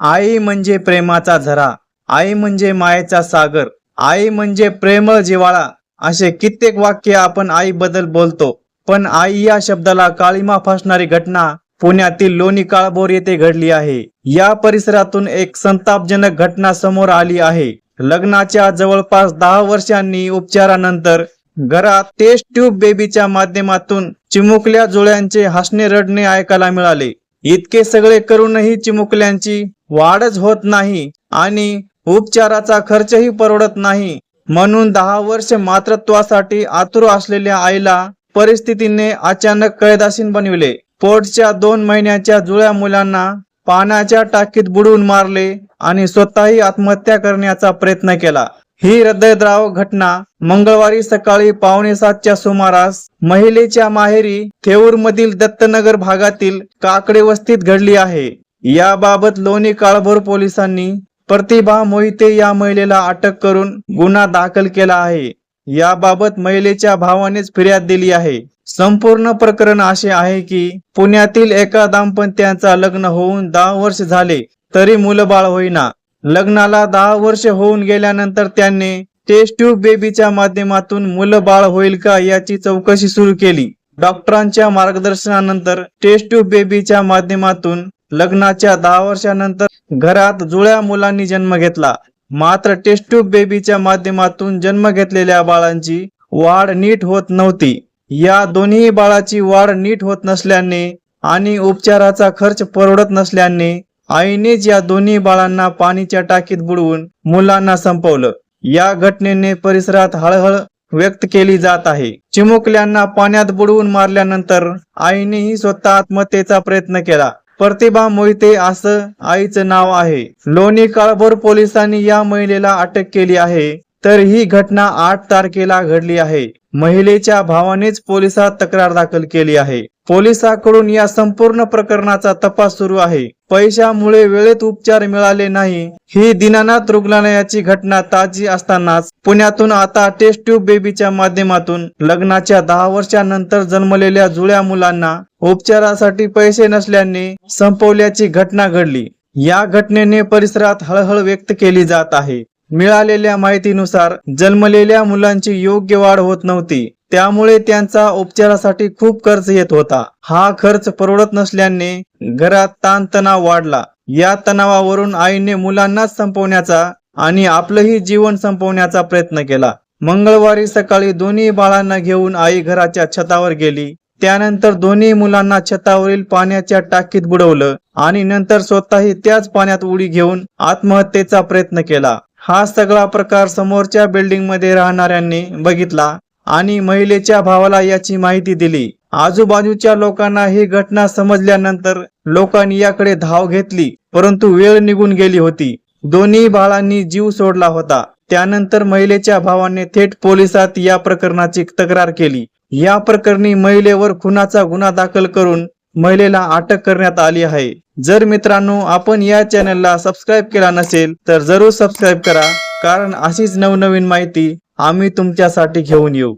आई म्हणजे प्रेमाचा झरा आई म्हणजे मायेचा सागर आई म्हणजे प्रेमळ जिवाळा. असे कित्येक वाक्य आपण आईबद्दल बोलतो पण आई या शब्दाला काळीमा फासणारी घटना पुण्यातील लोणी काळभोर येथे घडली आहे. या परिसरातून एक संतापजनक घटना समोर आली आहे. लग्नाच्या जवळपास दहा वर्षांनी उपचारानंतर घरात टेस्ट ट्यूब बेबीच्या माध्यमातून चिमुकल्या जुळ्यांचे हसणे रडणे ऐकायला मिळाले. इतके सगळे करूनही चिमुकल्यांची वाढच होत नाही आणि उपचाराचा खर्चही परवडत नाही. म्हणून दहा वर्ष मातृत्वासाठी आतुर असलेल्या आईला परिस्थितीने अचानक कैदासीन बनविले. पोटच्या दोन महिन्याच्या जुळ्या मुलांना पाण्याच्या टाकीत बुडवून मारले आणि स्वतःही आत्महत्या करण्याचा प्रयत्न केला. ही हृदयद्राव घटना मंगळवारी सकाळी पावणे सातच्या सुमारास महिलेच्या माहेरी थेऊर मधील दत्तनगर भागातील काकडे वस्तीत घडली आहे. याबाबत लोणी काळभोर पोलिसांनी प्रतिभा मोहिते या महिलेला अटक करून गुन्हा दाखल केला आहे. याबाबत महिलेच्या भावानेच फिर्याद दिली आहे. संपूर्ण प्रकरण असे आहे की पुण्यातील एका दाम्पत्याचा लग्न होऊन दहा वर्ष झाले तरी मुलबाळ होईना. लग्नाला दहा वर्ष होऊन गेल्यानंतर त्यांनी टेस्ट ट्यूब बेबीच्या माध्यमातून मुलं बाळ होईल का याची चौकशी सुरू केली. डॉक्टरांच्या मार्गदर्शनानंतर टेस्ट ट्यूब बेबीच्या माध्यमातून लग्नाच्या दहा वर्षानंतर घरात जुळ्या मुलांनी जन्म घेतला. मात्र टेस्ट ट्यूब बेबीच्या माध्यमातून जन्म घेतलेल्या बाळांची वाढ नीट होत नव्हती. या दोन्ही बाळाची वाढ नीट होत नसल्याने आणि उपचाराचा खर्च परवडत नसल्याने आईनेच या दोन्ही बाळांना पाणीच्या टाकीत बुडवून मुलांना संपवलं. या घटनेने परिसरात हळहळ व्यक्त केली जात आहे. चिमुकल्यांना पाण्यात बुडवून मारल्यानंतर आईनेही स्वतः आत्महत्येचा प्रयत्न केला. प्रतिभा मोहिते असं आईचं नाव आहे. लोणी काळभोर पोलिसांनी या महिलेला अटक केली आहे. तर ही घटना आठ तारखेला घडली आहे. महिलेच्या भावानेच पोलिसात तक्रार दाखल केली आहे. पोलिसांकडून या संपूर्ण प्रकरणाचा तपास सुरू आहे. पैशामुळे वेळेत उपचार मिळाले नाही. ही दिनानाथ रुग्णालयाची घटना ताजी असतानाच पुण्यातून आता टेस्ट ट्यूब बेबीच्या माध्यमातून लग्नाच्या दहा वर्षांनंतर जन्मलेल्या जुळ्या मुलांना उपचारासाठी पैसे नसल्याने संपवल्याची घटना घडली. या घटनेने परिसरात हळहळ व्यक्त केली जात आहे. मिळालेल्या माहितीनुसार जन्मलेल्या मुलांची योग्य वाढ होत नव्हती. त्यामुळे त्यांचा उपचारासाठी खूप खर्च येत होता. हा खर्च परवडत नसल्याने घरात ताणतणाव वाढला. या तणावावरून आईने मुलांनाच संपवण्याचा आणि आपलंही जीवन संपवण्याचा प्रयत्न केला. मंगळवारी सकाळी दोन्ही बाळांना घेऊन आई घराच्या छतावर गेली. त्यानंतर दोन्ही मुलांना छतावरील पाण्याच्या टाकीत बुडवलं आणि नंतर स्वतःही त्याच पाण्यात उडी घेऊन आत्महत्येचा प्रयत्न केला. हा सगळा प्रकार समोरच्या बिल्डिंगमध्ये राहणाऱ्यांनी बघितला आणि महिलेच्या भावाला याची माहिती दिली. आजूबाजूच्या लोकांना ही घटना समजल्यानंतर लोकांनी याकडे धाव घेतली परंतु वेळ निघून गेली होती. दोन्ही बाळांनी जीव सोडला होता. त्यानंतर महिलेच्या भावाने थेट पोलिसात या प्रकरणाची तक्रार केली. या प्रकरणी महिलेवर खुनाचा गुन्हा दाखल करून महिलेला अटक करण्यात आली आहे. जर मित्रांनो आपण या चॅनलला सबस्क्राईब केला नसेल तर जरूर सबस्क्राईब करा. कारण अशीच नवनवीन माहिती आम्ही तुमच्यासाठी घेऊन येऊ.